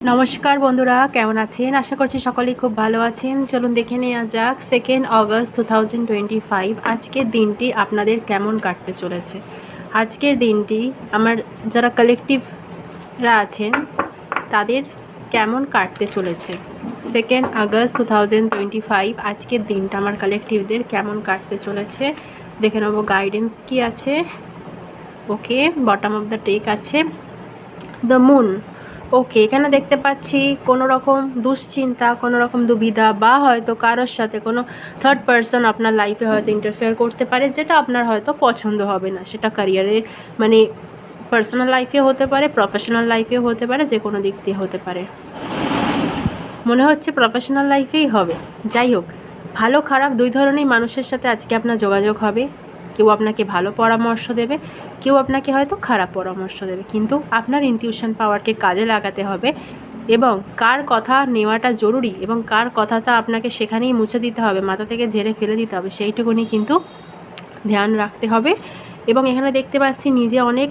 নমস্কার বন্ধুরা, কেমন আছেন? আশা করছি সকলেই খুব ভালো আছেন। চলুন দেখে নেওয়া যাক second August two thousand twenty five আজকের দিনটি আপনাদের কেমন কাটতে চলেছে? আজকের দিনটি আমার যারা কালেকটিভরা আছেন, তাদের কেমন কাটতে চলেছে? Second August two thousand twenty five আজকের দিনটা আমার কালেকটিভদের কেমন কাটতে চলেছে? দেখে নেব গাইডেন্স কি আছে। Okay bottom of the tech আছে। দ্য মুন ওকে এখানে দেখতে পাচ্ছি কোনো রকম দুশ্চিন্তা, কোনো রকম দুবিধা বা হয়তো কারোর সাথে কোনো থার্ড পার্সন আপনার লাইফে হয়তো ইন্টারফেয়ার করতে পারে, যেটা আপনার হয়তো পছন্দ হবে না। সেটা ক্যারিয়ারে মানে পার্সোনাল লাইফেও হতে পারে প্রফেশনাল লাইফেও হতে পারে যে কোনো দিক দিয়ে হতে পারে। মনে হচ্ছে প্রফেশনাল লাইফেই হবে। যাই হোক, ভালো খারাপ দুই ধরনের মানুষের সাথে আজকে আপনার যোগাযোগ হবে। কেউ আপনাকে ভালো পরামর্শ দেবে, কেউ আপনাকে হয়তো খারাপ পরামর্শ দেবে। কিন্তু আপনার ইনটিউশন পাওয়ারকে কাজে লাগাতে হবে এবং কার কথা নেওয়াটা জরুরি এবং কার কথাটা আপনাকে সেখানেই মুছে দিতে হবে, মাথা থেকে ঝেড়ে ফেলে দিতে হবে, সেইটুকুনি কিন্তু ধ্যান রাখতে হবে। এবং এখানে দেখতে পাচ্ছি নিজে অনেক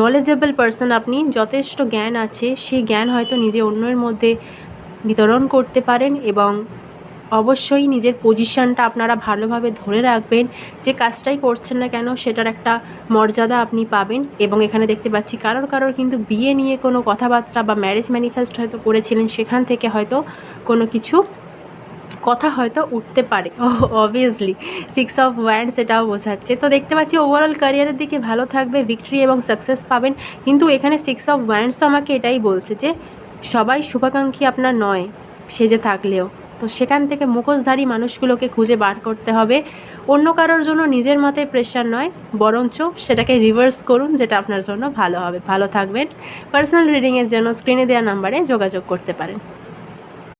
নলেজেবল পারসন আপনি, যথেষ্ট জ্ঞান আছে সেই জ্ঞান হয়তো নিজে অন্যের মধ্যে বিতরণ করতে পারেন এবং অবশ্যই নিজের পজিশনটা আপনারা ভালোভাবে ধরে রাখবেন। যে কাজটাই করছেন না কেন, সেটার একটা মর্যাদা আপনি পাবেন এবং এখানে দেখতে পাচ্ছি কারোর কারোর কিন্তু বিয়ে নিয়ে কোনো কথাবার্তা বা ম্যারেজ ম্যানিফেস্ট হয়তো করেছিলেন, সেখান থেকে হয়তো কোনো কিছু কথা হয়তো উঠতে পারে। অবভিয়াসলি সিক্স অফ ওয়ান্ড সেটাও বোঝাচ্ছে। তো দেখতে পাচ্ছি ওভারঅল ক্যারিয়ারের দিকে ভালো থাকবে ভিক্টরি এবং সাকসেস পাবেন। কিন্তু এখানে সিক্স অফ ওয়ান্ডস আমাকে এটাই বলছে যে, সবাই শুভাকাঙ্ক্ষী আপনার নয়, সেজে থাকলেও। তো সেখান থেকে মুখোশধারী মানুষগুলোকে খুঁজে বার করতে হবে। অন্য কারোর জন্য নিজের মতে প্রেশার নয়, বরঞ্চ সেটাকে রিভার্স করুন, যেটা আপনার জন্য ভালো হবে। ভালো থাকবেন। পার্সোনাল রিডিংয়ের জন্য স্ক্রিনে দেওয়া নাম্বারে যোগাযোগ করতে পারেন।